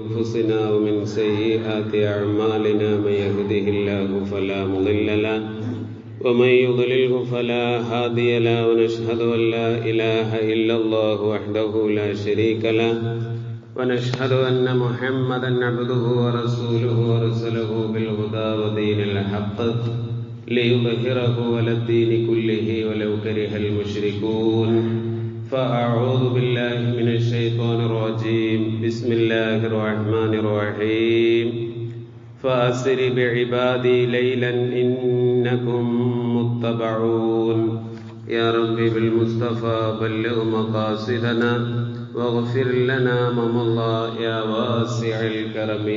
أنفسنا ومن سيئات أعمالنا من يهده الله فلا مضل له ومن يضلله فلا هادي له ونشهد أن لا إله إلا الله وحده لا شريك له ونشهد أن محمدا عبده ورسوله ورسله بالهدى ودين الحق ليظهره على الدين كله ولو كره المشركون. فأعوذ بالله من الشيطان بسم الله الرحمن الرحيم فأسر بعبادي ليلا إنكم متبعون يا ربي بالمصطفى بلغ مقاصدنا واغفر لنا ما مضى يا واسع الكرم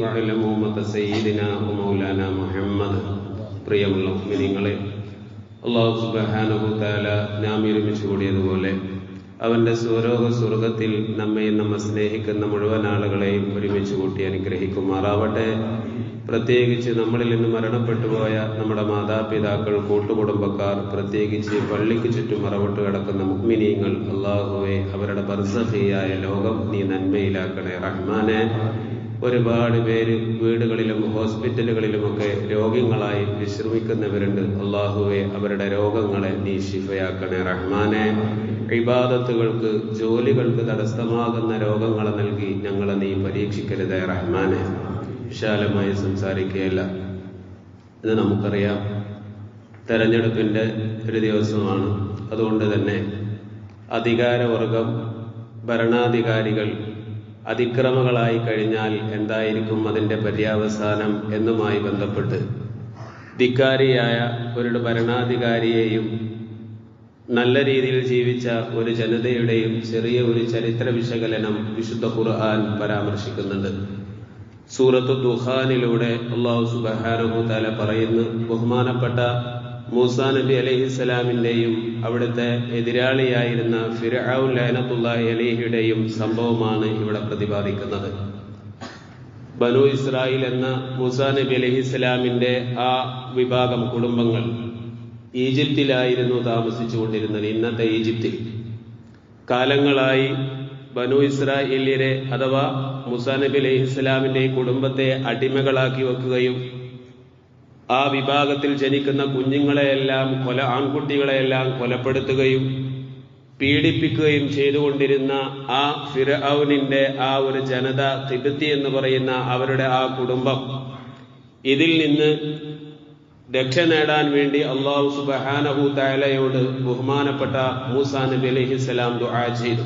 واعلم أمة سيدنا ومولانا محمد പ്രിയമുള്ള നിങ്ങളെ അള്ളാഹു സുബാനഹു താല നാം ഒരുമിച്ച് കൂടിയതുപോലെ അവന്റെ സ്വരോഹ സ്വർഗത്തിൽ നമ്മയും നമ്മെ സ്നേഹിക്കുന്ന മുഴുവൻ ആളുകളെയും ഒരുമിച്ച് കൂട്ടി അനുഗ്രഹിക്കുമാറാവട്ടെ. പ്രത്യേകിച്ച് നമ്മളിൽ നിന്ന് മരണപ്പെട്ടുപോയ നമ്മുടെ മാതാപിതാക്കൾ കൂട്ടുകുടുംബക്കാർ പ്രത്യേകിച്ച് പള്ളിക്ക് ചുറ്റും മറവിട്ട് കിടക്കുന്ന മുക്മിനീങ്ങൾ അള്ളാഹുവെ അവരുടെ ബർസഹിയായ ലോകം നീ നന്മയിലാക്കണേ റഹ്മാനെ. ഒരുപാട് പേര് വീടുകളിലും ഹോസ്പിറ്റലുകളിലുമൊക്കെ രോഗികളായി വിശ്രമിക്കുന്നവരുണ്ട്. അള്ളാഹുവെ അവരുടെ രോഗങ്ങളെ നീ ശിഫയാക്കണേ റഹ്മാനെ. ഇബാദത്തുകൾക്ക് ജോലികൾക്ക് തടസ്സമാകുന്ന രോഗങ്ങളെ നൽകി ഞങ്ങളെ നീ പരീക്ഷിക്കരുതേ റഹ്മാനെ. വിശാലമായി സംസാരിക്കുകയല്ല. ഇത് നമുക്കറിയാം. തെരഞ്ഞെടുപ്പിന്റെ ഒരു ദിവസമാണ്. അതുകൊണ്ട് തന്നെ അധികാരവർഗം ഭരണാധികാരികൾ അതിക്രമങ്ങളായി കഴിഞ്ഞാൽ എന്തായിരിക്കും അതിന്റെ പര്യാവസാനം എന്നുമായി ബന്ധപ്പെട്ട്. ധിക്കാരിയായ ഒരു ഭരണാധികാരിയെയും നല്ല രീതിയിൽ ജീവിച്ച ഒരു ജനതയുടെയും ചെറിയ ഒരു ചരിത്ര വിശകലനം വിശുദ്ധ ഖുർആൻ പരാമർശിക്കുന്നുണ്ട്. സൂറത്ത് ദുഹാനിലൂടെ അള്ളാഹു സുബഹാനുഹു തല പറയുന്നു ബഹുമാനപ്പെട്ട മൂസാ നബി അലഹിസ്സലാമിന്റെയും അവിടുത്തെ എതിരാളിയായിരുന്ന ഫിറാവു ലൈനത്തുള്ള അലിഹിയുടെയും സംഭവമാണ് ഇവിടെ പ്രതിപാദിക്കുന്നത്. ബനു ഇസ്രായേൽ എന്ന മുസാ നബി അലഹിസ്സലാമിന്റെ ആ വിഭാഗം കുടുംബങ്ങൾ ഈജിപ്തിലായിരുന്നു താമസിച്ചുകൊണ്ടിരുന്നത്. ഇന്നത്തെ ഈജിപ്തിൽ. കാലങ്ങളായി ബനു ഇസ്രായേലിയരെ അഥവാ മുസാ നബി അലഹി കുടുംബത്തെ അടിമകളാക്കി വെക്കുകയും ആ വിഭാഗത്തിൽ ജനിക്കുന്ന കുഞ്ഞുങ്ങളെയെല്ലാം കൊല ആൺകുട്ടികളെയെല്ലാം കൊലപ്പെടുത്തുകയും പീഡിപ്പിക്കുകയും ചെയ്തുകൊണ്ടിരുന്ന ആ ഫിറൌനിന്റെ ആ ഒരു ജനത തിബത്തി എന്ന് പറയുന്ന അവരുടെ ആ കുടുംബം. ഇതിൽ നിന്ന് രക്ഷ നേടാൻ വേണ്ടി അള്ളാഹു സുബഹാനഹു താലയോട് ബഹുമാനപ്പെട്ട മൂസാ നബി അലഹിസ്സലാം ദുആ ചെയ്തു.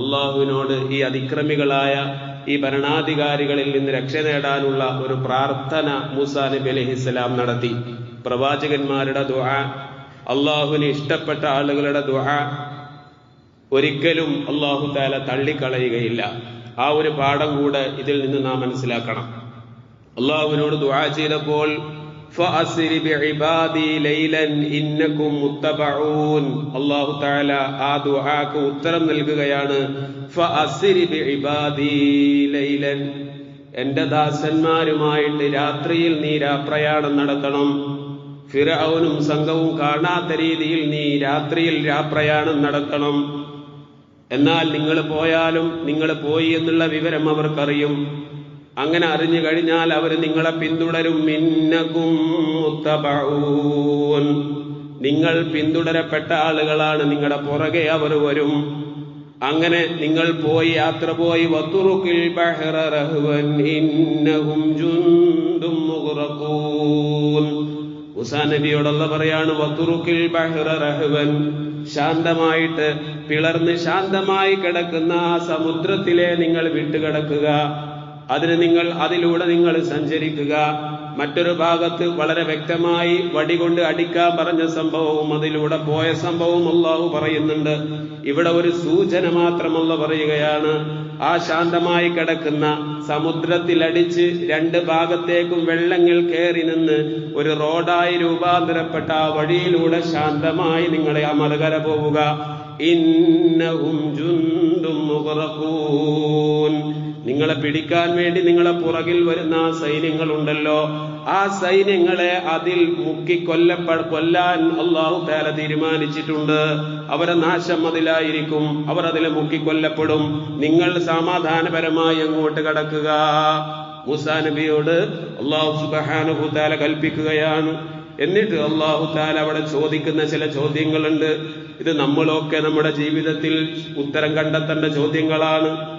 അള്ളാഹുവിനോട് ഈ അതിക്രമികളായ ഈ ഭരണാധികാരികളിൽ നിന്ന് രക്ഷ നേടാനുള്ള ഒരു പ്രാർത്ഥന മൂസാ നബി അലഹിസ്സലാം നടത്തി. പ്രവാചകന്മാരുടെ ദുആ അള്ളാഹുവിന് ഇഷ്ടപ്പെട്ട ആളുകളുടെ ദുആ ഒരിക്കലും അള്ളാഹു താല തള്ളിക്കളയുകയില്ല. ആ ഒരു പാഠം കൂടെ ഇതിൽ നിന്ന് നാം മനസ്സിലാക്കണം. അള്ളാഹുവിനോട് ദുഹ ചെയ്തപ്പോൾ അള്ളാഹു താല ആ ദുഹാക്ക് ഉത്തരം നൽകുകയാണ്. എന്റെ ദാസന്മാരുമായിട്ട് രാത്രിയിൽ നീ രാപ്രയാണം നടത്തണം. ഫിറൌനും സംഘവും കാണാത്ത രീതിയിൽ നീ രാത്രിയിൽ രാപ്രയാണം നടത്തണം. എന്നാൽ നിങ്ങൾ പോയാലും നിങ്ങൾ പോയി എന്നുള്ള വിവരം അവർക്കറിയും. അങ്ങനെ അറിഞ്ഞു കഴിഞ്ഞാൽ അവർ നിങ്ങളെ പിന്തുടരും. മിന്നകും നിങ്ങൾ പിന്തുടരപ്പെട്ട ആളുകളാണ് നിങ്ങളുടെ പുറകെ അവർ വരും. അങ്ങനെ നിങ്ങൾ പോയി യാത്ര പോയി. വത്തുറുക്കിൽ നബിയോടുള്ള പറയാണ് വത്തുറുക്കിൽ ബഹ്റഹുവൻ ശാന്തമായിട്ട് പിളർന്ന് ശാന്തമായി കിടക്കുന്ന ആ സമുദ്രത്തിലെ നിങ്ങൾ വിട്ടുകിടക്കുക. അതിന് നിങ്ങൾ അതിലൂടെ നിങ്ങൾ സഞ്ചരിക്കുക. മറ്റൊരു ഭാഗത്ത് വളരെ വ്യക്തമായി വടികൊണ്ട് അടിക്കാൻ പറഞ്ഞ സംഭവവും അതിലൂടെ പോയ സംഭവവും അള്ളാഹു പറയുന്നുണ്ട്. ഇവിടെ ഒരു സൂചന മാത്രമല്ല പറയുകയാണ്. ആ ശാന്തമായി കിടക്കുന്ന സമുദ്രത്തിലടിച്ച് രണ്ട് ഭാഗത്തേക്കും വെള്ളങ്ങൾ കയറി നിന്ന് ഒരു റോഡായി രൂപാന്തരപ്പെട്ട ആ വഴിയിലൂടെ ശാന്തമായി നിങ്ങളെ അമറുകര പോവുക. ഇന്നവും ജുന്തും നിങ്ങളെ പിടിക്കാൻ വേണ്ടി നിങ്ങളെ പുറകിൽ വരുന്ന സൈന്യങ്ങളുണ്ടല്ലോ. ആ സൈന്യങ്ങളെ അതിൽ മുക്കി കൊല്ലപ്പെ കൊല്ലാൻ അള്ളാഹു താല തീരുമാനിച്ചിട്ടുണ്ട്. അവരെ നാശം അതിലായിരിക്കും. അവർ അതിൽ മുക്കി കൊല്ലപ്പെടും. നിങ്ങൾ സമാധാനപരമായി അങ്ങോട്ട് കടക്കുക. മൂസാ നബിയോട് അള്ളാഹു സുബാനുഹു താല കൽപ്പിക്കുകയാണ്. എന്നിട്ട് അള്ളാഹു താല അവിടെ ചോദിക്കുന്ന ചില ചോദ്യങ്ങളുണ്ട്. ഇത് നമ്മളൊക്കെ നമ്മുടെ ജീവിതത്തിൽ ഉത്തരം കണ്ടെത്തേണ്ട ചോദ്യങ്ങളാണ്.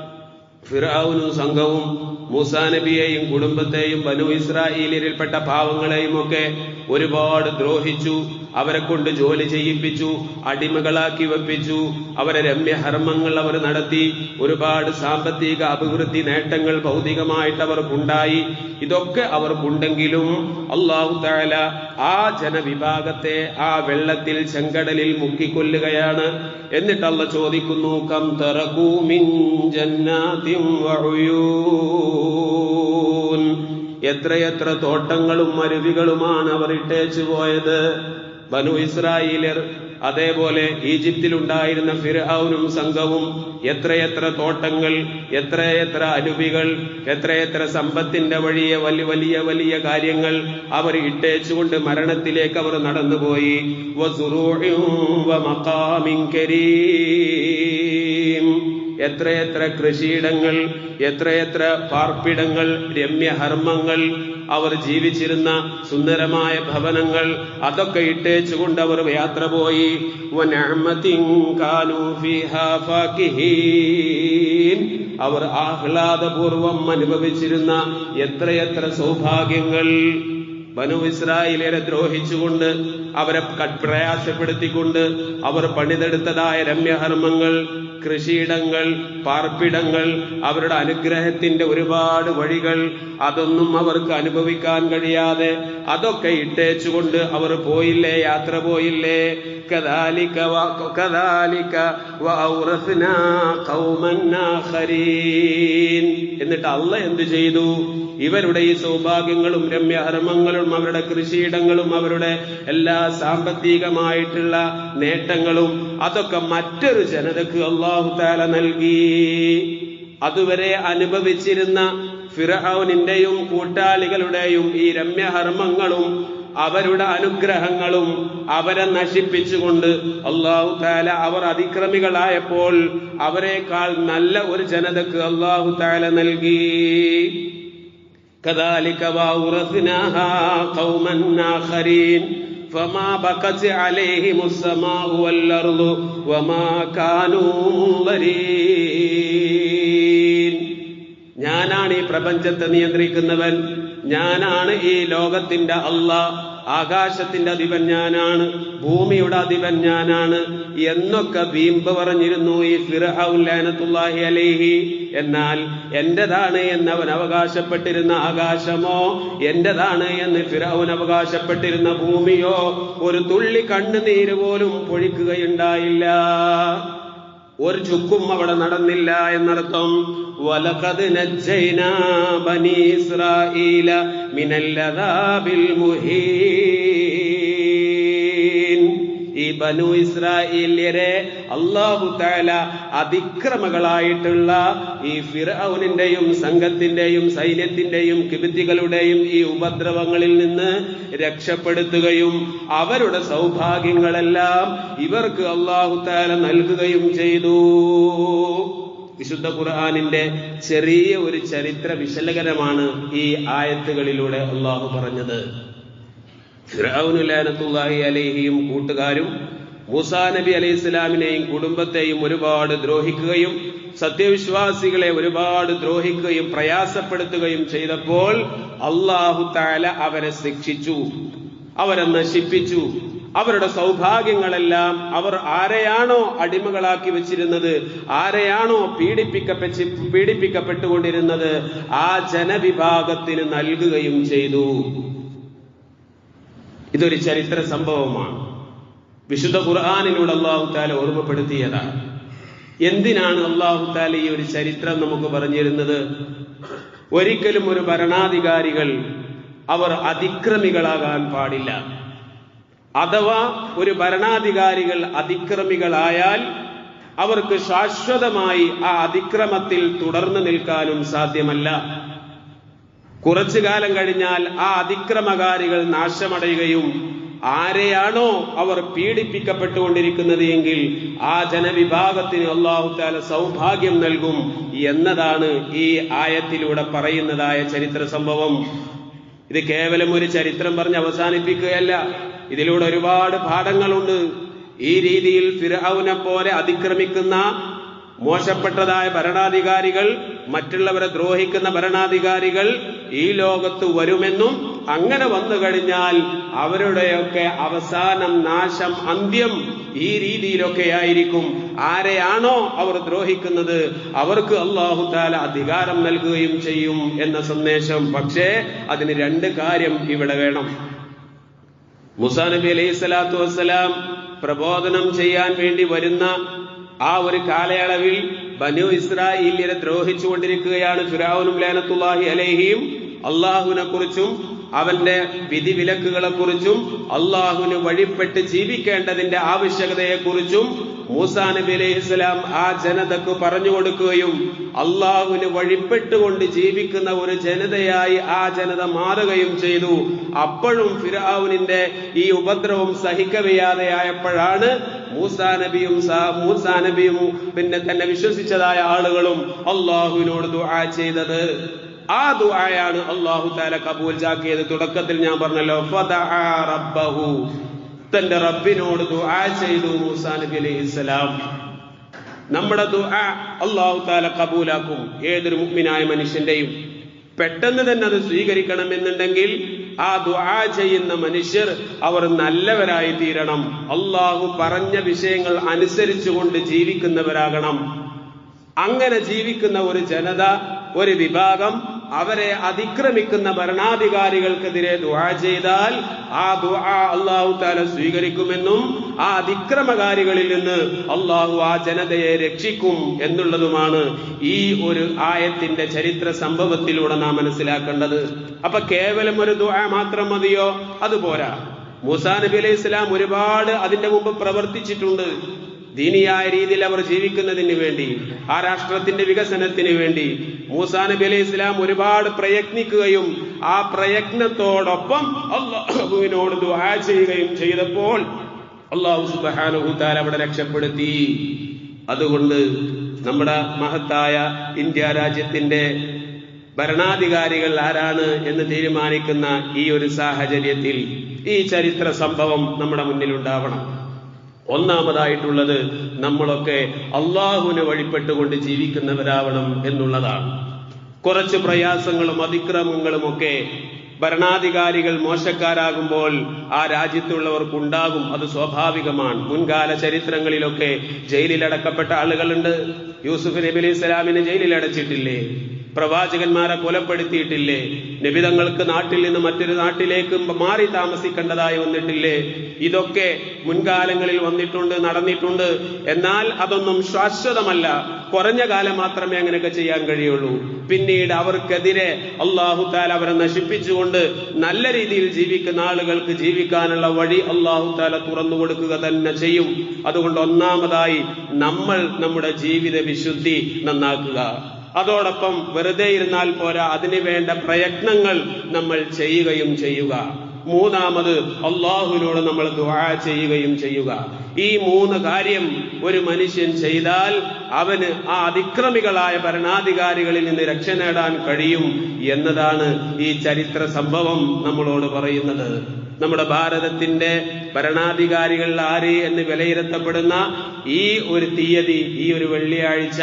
ഫിറാവുനും സംഘവും മൂസാ നബിയെയും കുടുംബത്തെയും ബനു ഇസ്രായേലിൽപ്പെട്ട പാവങ്ങളെയും ഒക്കെ ഒരുപാട് ദ്രോഹിച്ചു അവരെ കൊണ്ട് ജോലി ചെയ്യിപ്പിച്ചു അടിമകളാക്കി വെപ്പിച്ചു അവരെ രമ്യഹർമ്മങ്ങൾ അവർ നടത്തി ഒരുപാട് സാമ്പത്തിക അഭിവൃദ്ധി നേട്ടങ്ങൾ ഭൗതികമായിട്ട് അവർക്കുണ്ടായി ഇതൊക്കെ അവർക്കുണ്ടെങ്കിലും അള്ളാഹു താല ആ ജനവിഭാഗത്തെ ആ വെള്ളത്തിൽ ചെങ്കടലിൽ മുക്കിക്കൊല്ലുകയാണ്. എന്നിട്ട് അള്ള ചോദിക്കുന്നു കം തറകൂമിൻ ജന്നാതിം എത്രയെത്ര തോട്ടങ്ങളും അരുവികളുമാണ് അവർ ഇട്ടേച്ചു പോയത്. ബനു ഇസ്രായേലർ അതേപോലെ ഈജിപ്തിലുണ്ടായിരുന്ന ഫിർഔനും സംഘവും എത്രയെത്ര തോട്ടങ്ങൾ എത്രയെത്ര അരുവികൾ എത്രയെത്ര സമ്പത്തിന്റെ വഴിയെ വലിയ വലിയ വലിയ കാര്യങ്ങൾ അവർ ഇട്ടേച്ചുകൊണ്ട് മരണത്തിലേക്ക് അവർ നടന്നുപോയി. വസുറൂഇൻ വമഖാമിൻ കരീം. എത്രയെത്ര കൃഷിയിടങ്ങൾ എത്രയെത്ര പാർപ്പിടങ്ങൾ രമ്യഹർമ്മങ്ങൾ അവർ ജീവിച്ചിരുന്ന സുന്ദരമായ ഭവനങ്ങൾ അതൊക്കെ ഇട്ടേച്ചുകൊണ്ട് അവർ യാത്ര പോയി. അവർ ആഹ്ലാദപൂർവം അനുഭവിച്ചിരുന്ന എത്രയെത്ര സൗഭാഗ്യങ്ങൾ ബനു ഇസ്രായേലിനെ ദ്രോഹിച്ചുകൊണ്ട് അവരെ പ്രയാസപ്പെടുത്തിക്കൊണ്ട് അവർ പണിതെടുത്തതായ രമ്യഹർമ്മങ്ങൾ കൃഷിയിടങ്ങൾ പാർപ്പിടങ്ങൾ അവരുടെ അനുഗ്രഹത്തിന്റെ ഒരുപാട് വഴികൾ അതൊന്നും അവർക്ക് അനുഭവിക്കാൻ കഴിയാതെ അതൊക്കെ ഇട്ടേച്ചുകൊണ്ട് അവർ പോയില്ലേ യാത്ര പോയില്ലേ കദാലിക കദാലിക. എന്നിട്ട് അള്ള എന്ത് ചെയ്തു ഇവരുടെ ഈ സൗഭാഗ്യങ്ങളും രമ്യഹർമ്മങ്ങളും അവരുടെ കൃഷിയിടങ്ങളും അവരുടെ എല്ലാ സാമ്പത്തികമായിട്ടുള്ള നേട്ടങ്ങളും അതൊക്കെ മറ്റൊരു ജനതക്ക് അള്ളാഹു താല നൽകി. അതുവരെ അനുഭവിച്ചിരുന്ന ഫിറഹൌനിന്റെയും കൂട്ടാളികളുടെയും ഈ രമ്യഹർമ്മങ്ങളും അവരുടെ അനുഗ്രഹങ്ങളും അവരെ നശിപ്പിച്ചുകൊണ്ട് അള്ളാഹു താല അവർ അതിക്രമികളായപ്പോൾ അവരെക്കാൾ നല്ല ഒരു ജനതക്ക് അള്ളാഹു താല നൽകി. كذلك وأورثناها قوما آخرين فما بقت عليهم السماء والأرض وما كانوا منظرين ഞാനാണ് ഈ പ്രപഞ്ചത്തെ നിയന്ത്രിക്കുന്നവൻ ഞാനാണ് ഈ ലോകത്തിന്റെ അല്ല ആകാശത്തിന്റെ അധിപൻ ഞാനാണ് ഭൂമിയുടെ അധിപൻ ഞാനാണ് എന്നൊക്കെ വീമ്പ് പറഞ്ഞിരുന്നു ഈ ഫിർഹൗലാനത്തുല്ലാഹി അലൈഹി. എന്നാൽ എന്റേതാണ് എന്ന് അവൻ അവകാശപ്പെട്ടിരുന്ന ആകാശമോ? എന്റേതാണ് എന്ന് ഫിറൌൻ അവകാശപ്പെട്ടിരുന്ന ഭൂമിയോ? ഒരു തുള്ളി കണ്ണുനീര് പോലും പൊഴിക്കുകയുണ്ടായില്ല. ഒരു ചുക്കും അവിടെ നടന്നില്ല എന്നർത്ഥം. ബനി ഇസ്രായീല മിനൽ അദാബിൽ മുഹീൻ. ഈ ബനു ഇസ്രായേല്യരെ അള്ളാഹു താല അതിക്രമകളായിട്ടുള്ള ഈ ഫിറൌനിന്റെയും സംഘത്തിന്റെയും സൈന്യത്തിന്റെയും കിബിത്തികളുടെയും ഈ ഉപദ്രവങ്ങളിൽ നിന്ന് രക്ഷപ്പെടുത്തുകയും അവരുടെ സൗഭാഗ്യങ്ങളെല്ലാം ഇവർക്ക് അള്ളാഹു താല നൽകുകയും ചെയ്തു. വിശുദ്ധ ഖുർആാനിന്റെ ചെറിയ ഒരു ചരിത്ര വിശലകരമാണ് ഈ ആയത്തുകളിലൂടെ അള്ളാഹു പറഞ്ഞത്. ഫിറൌനുലാനത്തുല്ലാഹി അലൈഹിയും കൂട്ടുകാരും മൂസാ നബി അലൈഹി ഇസ്ലാമിനെയും കുടുംബത്തെയും ഒരുപാട് ദ്രോഹിക്കുകയും സത്യവിശ്വാസികളെ ഒരുപാട് ദ്രോഹിക്കുകയും പ്രയാസപ്പെടുത്തുകയും ചെയ്തപ്പോൾ അള്ളാഹു താല അവരെ ശിക്ഷിച്ചു അവരെ നശിപ്പിച്ചു. അവരുടെ സൗഭാഗ്യങ്ങളെല്ലാം അവർ ആരെയാണോ അടിമകളാക്കി വെച്ചിരുന്നത് ആരെയാണോ പീഡിപ്പിക്കപ്പെച്ച് പീഡിപ്പിക്കപ്പെട്ടുകൊണ്ടിരുന്നത് ആ ജനവിഭാഗത്തിന് നൽകുകയും ചെയ്തു. ഇതൊരു ചരിത്ര സംഭവമാണ്. വിശുദ്ധ ഖുർആാനിലൂടെ അള്ളാഹു താല ഓർമ്മപ്പെടുത്തിയതാണ്. എന്തിനാണ് അള്ളാഹു താല ഈ ഒരു ചരിത്രം നമുക്ക് പറഞ്ഞിരുന്നത്? ഒരിക്കലും ഒരു ഭരണാധികാരികൾ അവർ അതിക്രമികളാകാൻ പാടില്ല. അഥവാ ഒരു ഭരണാധികാരികൾ അതിക്രമികളായാൽ അവർക്ക് ശാശ്വതമായി ആ അതിക്രമത്തിൽ തുടർന്നു നിൽക്കാനും സാധ്യമല്ല. കുറച്ചു കാലം കഴിഞ്ഞാൽ ആ അതിക്രമകാരികൾ നാശമടയുകയും ആരെയാണോ അവർ പീഡിപ്പിക്കപ്പെട്ടുകൊണ്ടിരിക്കുന്നത് എങ്കിൽ ആ ജനവിഭാഗത്തിന് അള്ളാഹു താല സൗഭാഗ്യം നൽകും എന്നതാണ് ഈ ആയത്തിലൂടെ പറയുന്നതായ ചരിത്ര സംഭവം. ഇത് കേവലം ഒരു ചരിത്രം പറഞ്ഞ് അവസാനിപ്പിക്കുകയല്ല. ഇതിലൂടെ ഒരുപാട് പാഠങ്ങളുണ്ട്. ഈ രീതിയിൽ ഫിർഹൌനെ പോലെ അതിക്രമിക്കുന്ന മോശപ്പെട്ടതായ ഭരണാധികാരികൾ മറ്റുള്ളവരെ ദ്രോഹിക്കുന്ന ഭരണാധികാരികൾ ഈ ലോകത്ത് വരുമെന്നും അങ്ങനെ വന്നു കഴിഞ്ഞാൽ അവരുടെയൊക്കെ അവസാനം നാശം അന്ത്യം ഈ രീതിയിലൊക്കെ ആയിരിക്കും ആരെയാണോ അവർ ദ്രോഹിക്കുന്നത് അവർക്ക് അള്ളാഹു താല അധികാരം നൽകുകയും ചെയ്യും എന്ന സന്ദേശം. പക്ഷേ അതിന് രണ്ട് കാര്യം ഇവിടെ വേണം. മുസാ നബി അലൈഹി സ്വലാത്തു വസ്സലാം പ്രബോധനം ചെയ്യാൻ വേണ്ടി വരുന്ന ആ ഒരു കാലയളവിൽ ബനു ഇസ്രായേലിനെ ദ്രോഹിച്ചുകൊണ്ടിരിക്കുകയാണ് ഫിറാവുനും ലേനത്തുല്ലാഹി അലേഹിയും. അള്ളാഹുവിനെ കുറിച്ചും അവന്റെ വിധിവിലക്കുകളെ കുറിച്ചും അള്ളാഹുവിന് വഴിപ്പെട്ട് ജീവിക്കേണ്ടതിന്റെ ആവശ്യകതയെക്കുറിച്ചും മൂസാ നബി അലൈഹി സ്വലാം ആ ജനതക്ക് പറഞ്ഞു കൊടുക്കുകയും അള്ളാഹുവിന് വഴിപ്പെട്ടുകൊണ്ട് ജീവിക്കുന്ന ഒരു ജനതയായി ആ ജനത മാറുകയും ചെയ്തു. അപ്പോഴും ഫിറാവുനിന്റെ ഈ ഉപദ്രവം സഹിക്കവയ്യാതെയായപ്പോഴാണ് മൂസാ നബിയും മൂസാ നബിയും പിന്നെ തന്നെ വിശ്വസിച്ചതായ ആളുകളും അള്ളാഹുവിനോട് ദുആ ചെയ്തത്. ആ ദുആയാണ് അള്ളാഹു താല കബൂൽ ചാക്കിയത് തുടക്കത്തിൽ ഞാൻ പറഞ്ഞല്ലോ റബ്ബഹു. തന്റെ റബ്ബിനോട് ദുആ ചെയ്തു മൂസാ നബി അലൈഹി സ്വലാം. നമ്മുടെ ദുആ അള്ളാഹു താല കബൂലാക്കും ഏതൊരു മുഗ്മിനായ മനുഷ്യന്റെയും. പെട്ടെന്ന് തന്നെ അത് സ്വീകരിക്കണമെന്നുണ്ടെങ്കിൽ ആ ദുആ ചെയ്യുന്ന മനുഷ്യർ അവർ നല്ലവരായി തീരണം. അള്ളാഹു പറഞ്ഞ വിഷയങ്ങൾ അനുസരിച്ചുകൊണ്ട് ജീവിക്കുന്നവരാകണം. അങ്ങനെ ജീവിക്കുന്ന ഒരു ജനത ഒരു വിഭാഗം അവരെ അതിക്രമിക്കുന്ന ഭരണാധികാരികൾക്കെതിരെ ദുആ ചെയ്താൽ ആ ദുആ അള്ളാഹു താല സ്വീകരിക്കുമെന്നും ആ അതിക്രമകാരികളിൽ നിന്ന് അള്ളാഹു ആ ജനതയെ രക്ഷിക്കും എന്നുള്ളതുമാണ് ഈ ഒരു ആയത്തിന്റെ ചരിത്ര സംഭവത്തിലൂടെ നാം മനസ്സിലാക്കേണ്ടത്. അപ്പൊ കേവലം ഒരു ദുആ മാത്രം മതിയോ? അതുപോരാ. മൂസാ നബി അലൈഹി ഇസ്ലാം ഒരുപാട് അതിന്റെ മുമ്പ് പ്രവർത്തിച്ചിട്ടുണ്ട്. ദീനിയായ രീതിയിൽ അവർ ജീവിക്കുന്നതിന് വേണ്ടി ആ രാഷ്ട്രത്തിന്റെ വികസനത്തിന് വേണ്ടി മൂസാ നബി അലൈഹി ഇസ്ലാം ഒരുപാട് പ്രയത്നിക്കുകയും ആ പ്രയത്നത്തോടൊപ്പം അള്ളാഹുവിനോട് ദുആ ചെയ്യുകയും ചെയ്തപ്പോൾ അള്ളാഹു സുബ്ഹാനഹു തആല അവിടെ രക്ഷപ്പെടുത്തി. അതുകൊണ്ട് നമ്മുടെ മഹത്തായ ഇന്ത്യ രാജ്യത്തിന്റെ ഭരണാധികാരികൾ ആരാണ് എന്ന് തീരുമാനിക്കുന്ന ഈ ഒരു സാഹചര്യത്തിൽ ഈ ചരിത്ര സംഭവം നമ്മുടെ മുന്നിൽ ഉണ്ടാവണം ഒന്നാമതായിട്ടുള്ളത് നമ്മളൊക്കെ അള്ളാഹുവിനെ വഴിപ്പെട്ടുകൊണ്ട് ജീവിക്കുന്നവരാവണം എന്നുള്ളതാണ്. കുറച്ച് പ്രയാസങ്ങളും അതിക്രമങ്ങളും ഒക്കെ ഭരണാധികാരികൾ മോശക്കാരാകുമ്പോൾ ആ രാജ്യത്തുള്ളവർക്കുണ്ടാകും. അത് സ്വാഭാവികമാണ്. മുൻകാല ചരിത്രങ്ങളിലൊക്കെ ജയിലിലടക്കപ്പെട്ട ആളുകളുണ്ട്. യൂസുഫ് നബി അലൈഹി സ്വലാമിനെ ജയിലിലടച്ചിട്ടില്ലേ? പ്രവാചകന്മാരെ കൊലപ്പെടുത്തിയിട്ടില്ലേ? നബിതങ്ങൾക്ക് നാട്ടിൽ നിന്ന് മറ്റൊരു നാട്ടിലേക്ക് മാറി താമസിക്കേണ്ടതായി വന്നിട്ടില്ലേ? ഇതൊക്കെ മുൻകാലങ്ങളിൽ വന്നിട്ടുണ്ട് നടന്നിട്ടുണ്ട്. എന്നാൽ അതൊന്നും ശാശ്വതമല്ല. കുറഞ്ഞ കാലം മാത്രമേ അങ്ങനെയൊക്കെ ചെയ്യാൻ കഴിയുള്ളൂ. പിന്നീട് അവർക്കെതിരെ അള്ളാഹു താല അവരെ നശിപ്പിച്ചുകൊണ്ട് നല്ല രീതിയിൽ ജീവിക്കുന്ന ആളുകൾക്ക് ജീവിക്കാനുള്ള വഴി അള്ളാഹു താല തുറന്നു കൊടുക്കുക തന്നെ ചെയ്യും. അതുകൊണ്ട് ഒന്നാമതായി നമ്മൾ നമ്മുടെ ജീവിത വിശുദ്ധി നന്നാക്കുക. അതോടൊപ്പം വെറുതെ ഇരുന്നാൽ പോരാ അതിനു വേണ്ട പ്രയത്നങ്ങൾ നമ്മൾ ചെയ്യുകയും ചെയ്യുക. മൂന്നാമത് അള്ളാഹുവിനോട് നമ്മൾ ദുആ ചെയ്യുകയും ചെയ്യുക. ഈ മൂന്ന് കാര്യം ഒരു മനുഷ്യൻ ചെയ്താൽ അവന് ആ അതിക്രമികളായ ഭരണാധികാരികളിൽ നിന്ന് രക്ഷ നേടാൻ കഴിയും എന്നതാണ് ഈ ചരിത്ര സംഭവം നമ്മളോട് പറയുന്നത്. നമ്മുടെ ഭാരതത്തിന്റെ ഭരണാധികാരികളിൽ ആര് എന്ന് വിലയിരുത്തപ്പെടുന്ന ഈ ഒരു തീയതി ഈ ഒരു വെള്ളിയാഴ്ച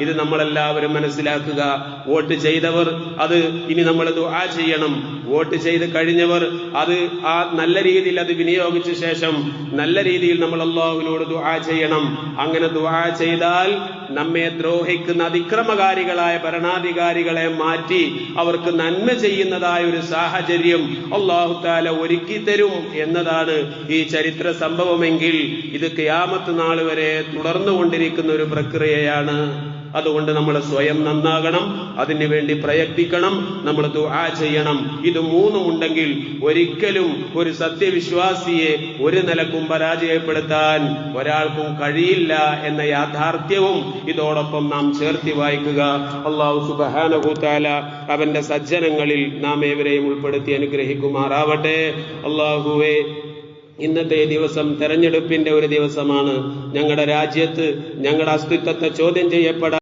ഇത് നമ്മളെല്ലാവരും മനസ്സിലാക്കുക. വോട്ട് ചെയ്തവർ അത് ഇനി നമ്മൾ ദുആ ചെയ്യണം. വോട്ട് ചെയ്ത് കഴിഞ്ഞവർ അത് ആ നല്ല രീതിയിൽ അത് വിനിയോഗിച്ച ശേഷം നല്ല രീതിയിൽ നമ്മൾ അള്ളാഹുവിനോട് ദുആ ചെയ്യണം. അങ്ങനെ ദുആ ചെയ്താൽ നമ്മെ ദ്രോഹിക്കുന്ന അതിക്രമകാരികളായ ഭരണാധികാരികളെ മാറ്റി അവർക്ക് നന്മ ചെയ്യുന്നതായ ഒരു സാഹചര്യം അള്ളാഹു താല ഒരുക്കി തരും എന്നതാണ് ഈ ചരിത്ര സംഭവമെങ്കിൽ ഇത് ക്യാമത്ത് നാൾ വരെ തുടർന്നുകൊണ്ടിരിക്കുന്ന ഒരു പ്രക്രിയയാണ്. അതുകൊണ്ട് നമ്മൾ സ്വയം നന്നാകണം അതിനുവേണ്ടി പ്രയത്നിക്കണം നമ്മൾ ദുആ ചെയ്യണം. ഇത് മൂന്നും ഉണ്ടെങ്കിൽ ഒരിക്കലും ഒരു സത്യവിശ്വാസിയെ ഒരു നിലക്കും പരാജയപ്പെടുത്താൻ ഒരാൾക്കും കഴിയില്ല എന്ന യാഥാർത്ഥ്യവും ഇതോടൊപ്പം നാം ചേർത്തി വായിക്കുക. അള്ളാഹു സുബാനഹുത്താല അവന്റെ സജ്ജനങ്ങളിൽ നാം ഏവരെയും ഉൾപ്പെടുത്തി അനുഗ്രഹിക്കുമാറാവട്ടെ. അള്ളാഹുവെ ഇന്നത്തെ ദിവസം തെരഞ്ഞെടുപ്പിന്റെ ഒരു ദിവസമാണ്. ഞങ്ങളുടെ രാജ്യത്ത് ഞങ്ങളുടെ അസ്തിത്വത്തെ ചോദ്യം ചെയ്യപ്പെടാൻ